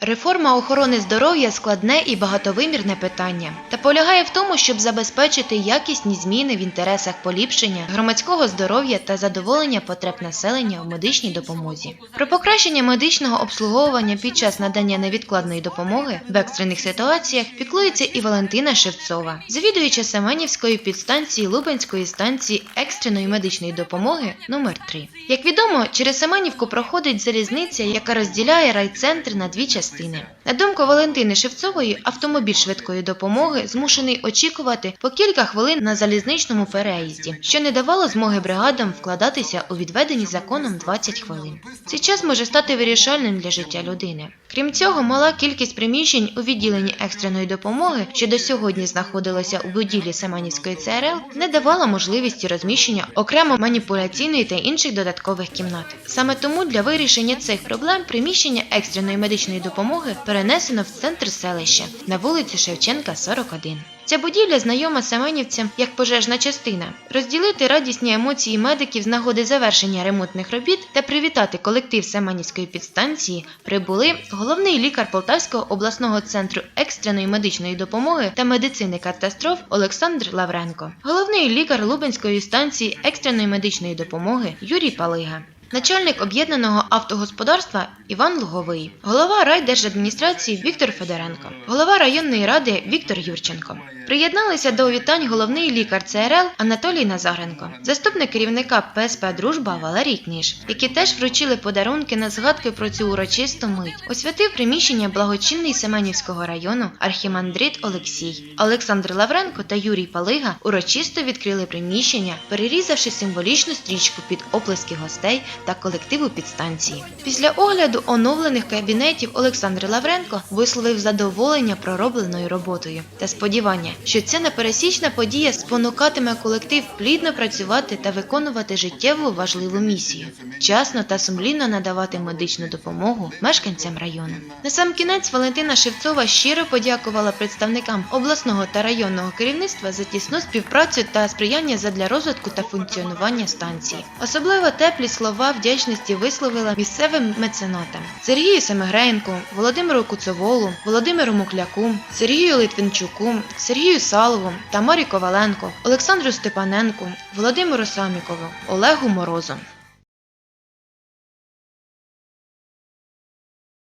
Реформа охорони здоров'я складне і багатовимірне питання та полягає в тому, щоб забезпечити якісні зміни в інтересах поліпшення громадського здоров'я та задоволення потреб населення у медичній допомозі. Про покращення медичного обслуговування під час надання невідкладної допомоги в екстрених ситуаціях піклується і Валентина Шевцова, завідуюча Семенівської підстанції Лубенської станції екстреної медичної допомоги номер 3 Як відомо, через Семенівку проходить залізниця, яка розділяє райцентр на дві частини. Christina. На думку Валентини Шевцової, автомобіль швидкої допомоги змушений очікувати по кілька хвилин на залізничному переїзді, що не давало змоги бригадам вкладатися у відведені законом 20 хвилин. Цей час може стати вирішальним для життя людини. Крім цього, мала кількість приміщень у відділенні екстреної допомоги, що до сьогодні знаходилося у будівлі Семенівської ЦРЛ, не давала можливості розміщення окремо маніпуляційної та інших додаткових кімнат. Саме тому для вирішення цих проблем приміщення екстреної медичної допомоги перенесено в центр селища на вулицю Шевченка, 41. Ця будівля знайома семенівцям як пожежна частина. Розділити радісні емоції медиків з нагоди завершення ремонтних робіт та привітати колектив Семенівської підстанції прибули головний лікар Полтавського обласного центру екстреної медичної допомоги та медицини катастроф Олександр Лавренко, головний лікар Лубенської станції екстреної медичної допомоги Юрій Палига. Начальник об'єднаного автогосподарства Іван Луговий, голова райдержадміністрації Віктор Федоренко, голова районної ради Віктор Юрченко. Приєдналися до вітань головний лікар ЦРЛ Анатолій Назаренко, заступник керівника ПСП Дружба Валерій Книж, які теж вручили подарунки на згадки про цю урочисту мить. Освятив приміщення благочинний Семенівського району архімандрит Олексій. Олександр Лавренко та Юрій Палига урочисто відкрили приміщення, перерізавши символічну стрічку під оплески гостей та колективу підстанції. Після огляду оновлених кабінетів Олександр Лавренко висловив задоволення проробленою роботою та сподівання, що ця непересічна подія спонукатиме колектив плідно працювати та виконувати життєво важливу місію, вчасно та сумлінно надавати медичну допомогу мешканцям району. Насамкінець Валентина Шевцова щиро подякувала представникам обласного та районного керівництва за тісну співпрацю та сприяння задля розвитку та функціонування станції. Особливо теплі слова вдячності висловила місцевим меценатам Сергію Семигренку, Володимиру Куцоволу, Володимиру Мукляку, Сергію Литвинчуку, Сергію Салову, Тамарі Коваленко, Олександру Степаненку, Володимиру Самікову, Олегу Морозу.